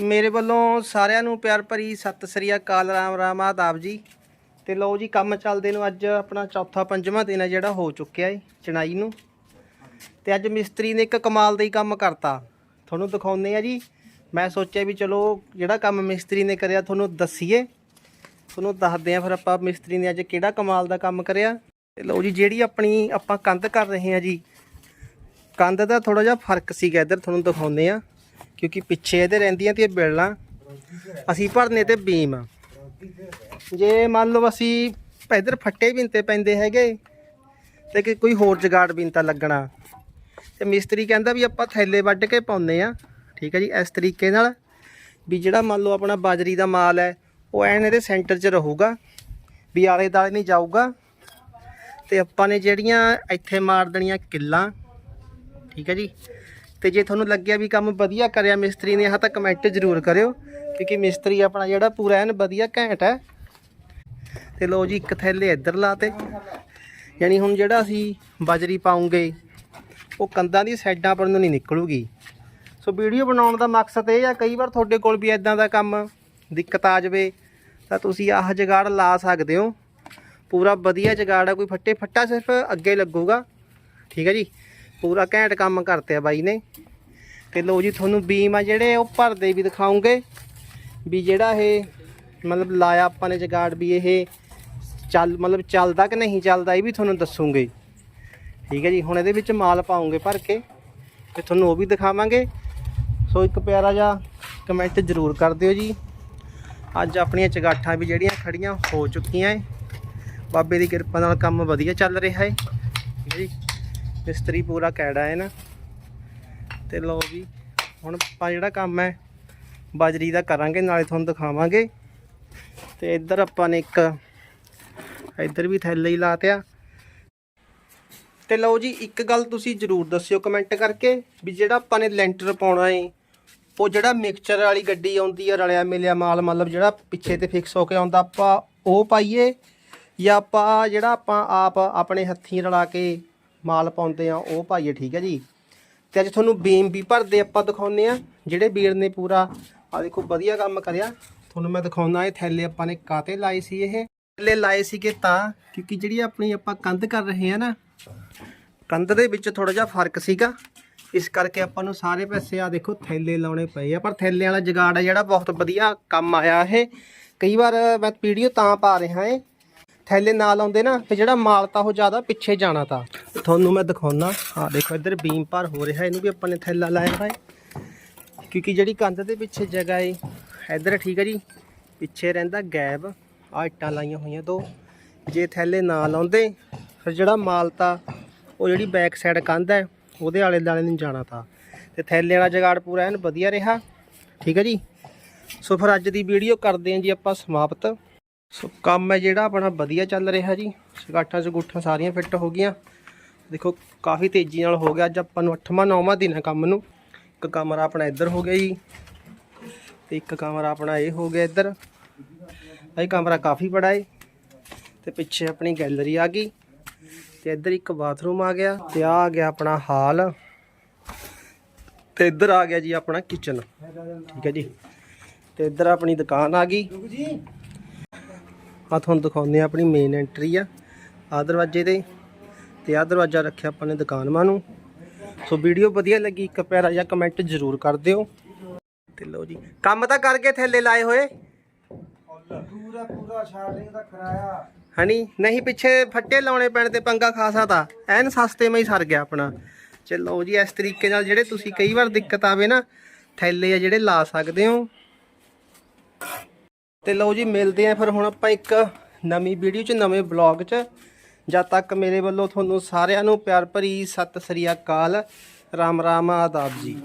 ਮੇਰੇ ਵੱਲੋਂ ਸਾਰਿਆਂ ਨੂੰ ਪਿਆਰ ਭਰੀ ਸਤਿ ਸ੍ਰੀ ਅਕਾਲ, ਰਾਮ ਰਾਮ, ਆਦਾਬ ਜੀ। ਤੇ ਲਓ ਜੀ, ਕੰਮ ਚੱਲਦੇ ਨੂੰ ਅੱਜ ਆਪਣਾ ਚੌਥਾ, ਪੰਜਵਾਂ ਦਿਨ ਹੈ ਜਿਹੜਾ ਹੋ ਚੁੱਕਿਆ ਹੈ ਚਣਾਈ ਨੂੰ। ਤੇ ਅੱਜ ਮਿਸਤਰੀ ਨੇ ਇੱਕ ਕਮਾਲ ਦਾ ਹੀ ਕੰਮ ਕਰਤਾ। ਤੁਹਾਨੂੰ ਦਿਖਾਉਂਦੇ ਆ ਜੀ। ਮੈਂ ਸੋਚਿਆ ਵੀ ਚਲੋ, ਜਿਹੜਾ ਕੰਮ ਮਿਸਤਰੀ ਨੇ ਕਰਿਆ, ਤੁਹਾਨੂੰ ਦੱਸੀਏ। ਤੁਹਾਨੂੰ ਦੱਸਦੇ ਆ ਫਿਰ ਆਪਾਂ ਮਿਸਤਰੀ ਨੇ ਅੱਜ ਕਿਹੜਾ ਕਮਾਲ ਦਾ ਕੰਮ ਕਰਿਆ। ਤੇ ਲਓ ਜੀ, ਜਿਹੜੀ ਆਪਣੀ ਆਪਾਂ ਕੰਧ ਕਰ ਰਹੇ ਆ ਜੀ। ਕੰਧ ਦਾ ਥੋੜਾ ਜਿਹਾ ਫ਼ਰਕ ਸੀਗਾ ਇੱਧਰ, ਤੁਹਾਨੂੰ ਦਿਖਾਉਂਦੇ ਆ ਕਿਉਂਕਿ ਪਿੱਛੇ ਇਹਦੇ ਰਹਿੰਦੀਆਂ ਤੇ ਬੇਲਾਂ। ਅਸੀਂ ਭਰਨੇ ਤੇ ਬੀਮ। ਜੇ ਮੰਨ ਲਓ ਅਸੀਂ ਇੱਧਰ ਫੱਟੇ ਬਿੰਤੇ ਪੈਂਦੇ ਹੈਗੇ, ਤੇ ਕਿ ਕੋਈ ਹੋਰ ਜਗਾੜ ਬਿੰਤਾ ਲੱਗਣਾ। ਤੇ ਮਿਸਤਰੀ ਕਹਿੰਦਾ ਵੀ ਆਪਾਂ ਥੈਲੇ ਵੱਢ ਕੇ ਪਾਉਂਦੇ ਆ ਠੀਕ ਹੈ ਜੀ, ਇਸ ਤਰੀਕੇ ਨਾਲ ਵੀ ਜਿਹੜਾ ਮੰਨ ਲਓ ਆਪਣਾ ਬਾਜਰੀ ਦਾ ਮਾਲ ਹੈ, ਉਹ ਐਨ ਇਹਦੇ ਸੈਂਟਰ 'ਚ ਰਹੂਗਾ, ਵੀ ਆਲੇ ਦਾਲੇ ਨਹੀਂ ਜਾਊਗਾ। ਤੇ ਆਪਾਂ ਨੇ ਜਿਹੜੀਆਂ ਇੱਥੇ ਮਾਰ ਦੇਣੀਆਂ ਕਿੱਲਾਂ, ਠੀਕ ਹੈ ਜੀ ਤੇ ਜੇ ਤੁਹਾਨੂੰ ਲੱਗਿਆ ਵੀ ਕੰਮ ਵਧੀਆ ਕਰਿਆ ਮਿਸਤਰੀ ਨੇ ਆਹ ਤਾਂ ਕਮੈਂਟ ਜ਼ਰੂਰ ਕਰਿਓ, ਕਿਉਂਕਿ ਮਿਸਤਰੀ ਆਪਣਾ ਜਿਹੜਾ ਪੂਰਾ ਐਨ ਵਧੀਆ ਘੈਂਟ ਹੈ। ਤੇ ਲੋ ਜੀ, ਇੱਕ ਥੈਲੇ ਇੱਧਰ ਲਾਤੇ। ਯਾਨੀ ਹੁਣ ਜਿਹੜਾ ਅਸੀਂ ਬਜਰੀ ਪਾਉਂਗੇ, ਉਹ ਕੰਧਾਂ ਦੀ ਸਾਈਡਾਂ ਪਰ ਨੂੰ ਨਹੀਂ ਨਿਕਲੂਗੀ। ਸੋ ਵੀਡੀਓ ਬਣਾਉਣ ਦਾ ਮਕਸਦ ਇਹ ਆ, ਕਈ ਵਾਰ ਤੁਹਾਡੇ ਕੋਲ ਵੀ ਇਦਾਂ ਦਾ ਕੰਮ ਦਿੱਕਤ ਆ ਜਾਵੇ, ਤਾਂ ਤੁਸੀਂ ਆਹ ਜਗਾੜ ਲਾ ਸਕਦੇ ਹੋ। ਪੂਰਾ ਵਧੀਆ ਜਗਾੜ ਆ, ਕੋਈ ਫੱਟੇ ਫੱਟਾ ਸਿਰਫ ਅੱਗੇ ਲੱਗੂਗਾ। ਠੀਕ ਹੈ ਜੀ? ਪੂਰਾ ਘੈਂਟ ਕੰਮ ਕਰਤੇ ਆ ਬਾਈ ਨੇ। ਤੇ ਲੋ ਜੀ, ਤੁਹਾਨੂੰ ਬੀਮ ਆ ਜਿਹੜੇ, ਉਹ ਭਰਦੇ ਵੀ ਦਿਖਾਉਂਗੇ ਵੀ ਜਿਹੜਾ ਇਹ ਮਤਲਬ ਲਾਇਆ ਆਪਾਂ ਨੇ ਜਗਾੜ ਵੀ ਇਹ ਚੱਲ, ਮਤਲਬ ਚੱਲਦਾ ਕਿ ਨਹੀਂ ਚੱਲਦਾ ਇਹ ਵੀ ਤੁਹਾਨੂੰ ਦੱਸੂਗੇ। ਠੀਕ ਹੈ ਜੀ, ਹੁਣ ਇਹਦੇ ਵਿੱਚ ਮਾਲ ਪਾਉਂਗੇ ਭਰ ਕੇ ਤੇ ਤੁਹਾਨੂੰ ਉਹ ਵੀ ਦਿਖਾਵਾਂਗੇ। ਸੋ ਇੱਕ ਪਿਆਰਾ ਜਿਹਾ ਕਮੈਂਟ ਜ਼ਰੂਰ ਕਰ ਦਿਓ ਜੀ। ਅੱਜ ਆਪਣੀਆਂ ਚਗਾਠਾਂ ਵੀ ਜਿਹੜੀਆਂ ਖੜੀਆਂ ਹੋ ਚੁੱਕੀਆਂ ਏ। ਬਾਬੇ ਦੀ ਕਿਰਪਾ ਨਾਲ ਕੰਮ ਵਧੀਆ ਚੱਲ ਰਿਹਾ ਏ। ਹੈ ਜੀ ਮਿਸਤਰੀ ਪੂਰਾ ਕੈੜਾ ਹੈ ਨਾ। ਤੇ ਲਓ ਵੀ ਹੁਣ ਆਪਾਂ ਜਿਹੜਾ ਕੰਮ ਹੈ, ਬਾਜਰੀ ਦਾ ਕਰਾਂਗੇ, ਨਾਲੇ ਤੁਹਾਨੂੰ ਦਿਖਾਵਾਂਗੇ। ਤੇ ਇੱਧਰ ਆਪਾਂ ਨੇ ਇੱਕ, ਇੱਧਰ ਵੀ ਥੈਲੇ ਹੀ ਲਾਤਿਆ। ਤੇ ਲਓ ਜੀ, ਇੱਕ ਗੱਲ ਤੁਸੀਂ ਜਰੂਰ ਦੱਸਿਓ ਕਮੈਂਟ ਕਰਕੇ ਵੀ ਜਿਹੜਾ ਆਪਾਂ ਨੇ ਲੈਂਟਰ ਪਾਉਣਾ ਏ, ਉਹ ਜਿਹੜਾ ਮਿਕਸਚਰ ਵਾਲੀ ਗੱਡੀ ਆਉਂਦੀ ਆ, ਰਲਿਆ ਮਿਲਿਆ ਮਾਲ, ਮਤਲਬ ਜਿਹੜਾ ਪਿੱਛੇ ਤੇ ਫਿਕਸ ਹੋ ਕੇ ਆਉਂਦਾ, ਆਪਾਂ ਉਹ ਪਾਈਏ ਜਾਂ ਆਪਾਂ ਜਿਹੜਾ ਆਪਾਂ ਆਪ ਆਪਣੇ ਹੱਥੀਂ ਰਲਾ ਕੇ ਮਾਲ ਪਾਉਂਦੇ ਆ, ਉਹ ਪਾਈਏ ਠੀਕ ਹੈ ਜੀ। ਤੇ ਅੱਜ ਤੁਹਾਨੂੰ ਬੀਮ ਵੀ ਭਰਦੇ ਆਪਾਂ ਦਿਖਾਉਂਦੇ ਆ, ਜਿਹੜੇ ਵੀਰ ਨੇ ਪੂਰਾ ਆ ਦੇਖੋ ਵਧੀਆ ਕੰਮ ਕਰਿਆ। ਤੁਹਾਨੂੰ ਮੈਂ ਦਿਖਾਉਣਾ ਇਹ ਥੈਲੇ ਆਪਾਂ ਨੇ ਕਾਤੇ ਲਾਏ ਸੀ ਇਹ? ਥੈਲੇ ਲਾਏ ਸੀਗੇ ਤਾਂ, ਕਿਉਂਕਿ ਜਿਹੜੀ ਆਪਣੀ ਆਪਾਂ ਕੰਧ ਕਰ ਰਹੇ ਆ ਨਾ, ਕੰਧ ਦੇ ਵਿੱਚ ਥੋੜਾ ਜਿਹਾ ਫ਼ਰਕ ਸੀਗਾ। ਇਸ ਕਰਕੇ ਆਪਾਂ ਨੂੰ ਸਾਰੇ ਪੈਸੇ ਆ ਦੇਖੋ ਥੈਲੇ ਲਾਉਣੇ ਪਏ ਆ, ਪਰ ਥੈਲੇ ਵਾਲਾ ਜਗਾੜ ਆ ਜਿਹੜਾ ਬਹੁਤ ਵਧੀਆ ਕੰਮ ਆਇਆ ਇਹ। ਕਈ ਵਾਰ ਮੈਂ ਵੀਡੀਓ ਤਾਂ ਪਾ ਰਿਹਾ ਏ ਥੈਲੇ ਨਾਲ ਆਉਂਦੇ ਨਾ, ਤੇ ਜਿਹੜਾ ਮਾਲ ਤਾਂ ਉਹ ਜ਼ਿਆਦਾ ਪਿੱਛੇ ਜਾਣਾ ਤਾਂ। ਤੁਹਾਨੂੰ ਮੈਂ ਦਿਖਾਉਣਾ ਆ ਦੇਖੋ, ਇੱਧਰ ਬੀਮ ਪਰ ਹੋ ਰਿਹਾ, ਇਹਨੂੰ ਵੀ ਆਪਾਂ ਨੇ ਥੈਲਾ ਲਾਇਆ ਹੋਇਆ ਕਿਉਂਕਿ ਜਿਹੜੀ ਕੰਧ ਦੇ ਪਿੱਛੇ ਜਗ੍ਹਾ ਏ, ਇੱਧਰ ਠੀਕ ਹੈ ਜੀ, ਪਿੱਛੇ ਰਹਿੰਦਾ ਗੈਬ। ਆ ਇੱਟਾਂ ਲਾਈਆਂ ਹੋਈਆਂ ਦੋ। ਜੇ ਥੈਲੇ ਨਾ ਲਾਉਂਦੇ ਫਿਰ ਜਿਹੜਾ ਮਾਲ ਤਾਂ, ਉਹ ਜਿਹੜੀ ਬੈਕ ਸਾਈਡ ਕੰਧ ਹੈ, ਉਹਦੇ ਆਲੇ ਦੁਆਲੇ ਨੂੰ ਜਾਣਾ ਤਾਂ। ਤੇ ਥੈਲੇ ਵਾਲਾ ਜਗਾੜ ਪੂਰਾ ਐਨ ਵਧੀਆ ਰਿਹਾ। ਠੀਕ ਹੈ ਜੀ। ਸੋ ਫਿਰ ਅੱਜ ਦੀ ਵੀਡੀਓ ਕਰਦੇ ਹਾਂ ਜੀ ਆਪਾਂ ਸਮਾਪਤ। ਸੋ ਕੰਮ ਹੈ ਜਿਹੜਾ ਆਪਣਾ ਵਧੀਆ ਚੱਲ ਰਿਹਾ ਜੀ। ਸਗਾਠਾਂ ਸਗੂਠਾਂ ਸਾਰੀਆਂ ਫਿੱਟ ਹੋ ਗਈਆਂ। ਦੇਖੋ, ਕਾਫੀ ਤੇਜ਼ੀ ਨਾਲ ਹੋ ਗਿਆ ਅੱਜ ਆਪਾਂ ਨੂੰ 8ਵਾਂ 9ਵਾਂ ਦਿਨ ਹੈ ਕੰਮ ਨੂੰ। ਇੱਕ ਕਮਰਾ ਆਪਣਾ ਇੱਧਰ ਹੋ ਗਿਆ ਜੀ। ਤੇ ਇੱਕ ਕਮਰਾ ਆਪਣਾ ਇਹ ਹੋ ਗਿਆ ਇੱਧਰ। ਇਹ ਕਮਰਾ ਕਾਫੀ ਬੜਾ ਹੈ ਤੇ ਪਿੱਛੇ ਆਪਣੀ ਗੈਲਰੀ ਆ ਗਈ। ਤੇ ਇੱਧਰ ਇੱਕ ਬਾਥਰੂਮ ਆ ਗਿਆ ਤੇ ਆ ਆ ਗਿਆ ਆਪਣਾ ਹਾਲ। ਤੇ ਇੱਧਰ ਆ ਗਿਆ ਜੀ ਆਪਣਾ ਕਿਚਨ। ਠੀਕ ਹੈ ਜੀ। ਤੇ ਇੱਧਰ ਆਪਣੀ ਦੁਕਾਨ ਆ ਗਈ। ਆ ਤੁਹਾਨੂੰ ਦਿਖਾਉਂਦੇ ਆ ਆਪਣੀ ਮੇਨ ਐਂਟਰੀ ਆ ਆ ਦਰਵਾਜ਼ੇ ਤੇ। ਤੇ ਆ ਦਰਵਾਜ਼ਾ ਰੱਖਿਆ ਆਪਾਂ ਨੇ ਦੁਕਾਨ ਮਾ ਨੂੰ। ਸੋ ਵੀਡੀਓ ਵਧੀਆ ਲੱਗੀ ਇੱਕ ਪਿਆਰਾ ਜਿਹਾ ਕਮੈਂਟ ਜ਼ਰੂਰ ਕਰ ਦਿਓ। ਤੇ ਲਓ ਜੀ ਕੰਮ ਤਾਂ ਕਰਕੇ ਥੱਲੇ ਲਾਏ ਹੋਏ। ਪੂਰਾ ਪੂਰਾ ਸ਼ਾਰਟਿੰਗ ਦਾ ਕਰਾਇਆ। ਹਣੀ ਨਹੀਂ ਪਿੱਛੇ ਫੱਟੇ ਲਾਉਣੇ ਪੈਣ ਤੇ ਪੰਗਾ ਖਾਸਾ ਤਾਂ। ਐਨ ਸਸਤੇ ਮੈਂ ਹੀ ਸਰ ਗਿਆ ਆਪਣਾ। ਚਲੋ ਜੀ ਇਸ ਤਰੀਕੇ ਨਾਲ ਜਿਹੜੇ ਤੁਸੀਂ ਕਈ ਵਾਰ ਦਿੱਕਤ ਆਵੇ ਨਾ ਥੈਲੇ ਆ ਜਿਹੜੇ ਲਾ ਸਕਦੇ ਹੋ। ਤੇ ਲਓ ਜੀ, ਮਿਲਦੇ ਆ ਫਿਰ ਹੁਣ ਆਪਾਂ ਇੱਕ ਨਵੀਂ ਵੀਡੀਓ 'ਚ, ਨਵੇਂ ਬਲੌਗ 'ਚ। ਜਦ ਤੱਕ ਮੇਰੇ ਵੱਲੋਂ ਤੁਹਾਨੂੰ ਸਾਰਿਆਂ ਨੂੰ ਪਿਆਰ ਭਰੀ ਸਤਿ ਸ੍ਰੀ ਅਕਾਲ। ਰਾਮ ਰਾਮ, ਆਦਾਬ ਜੀ।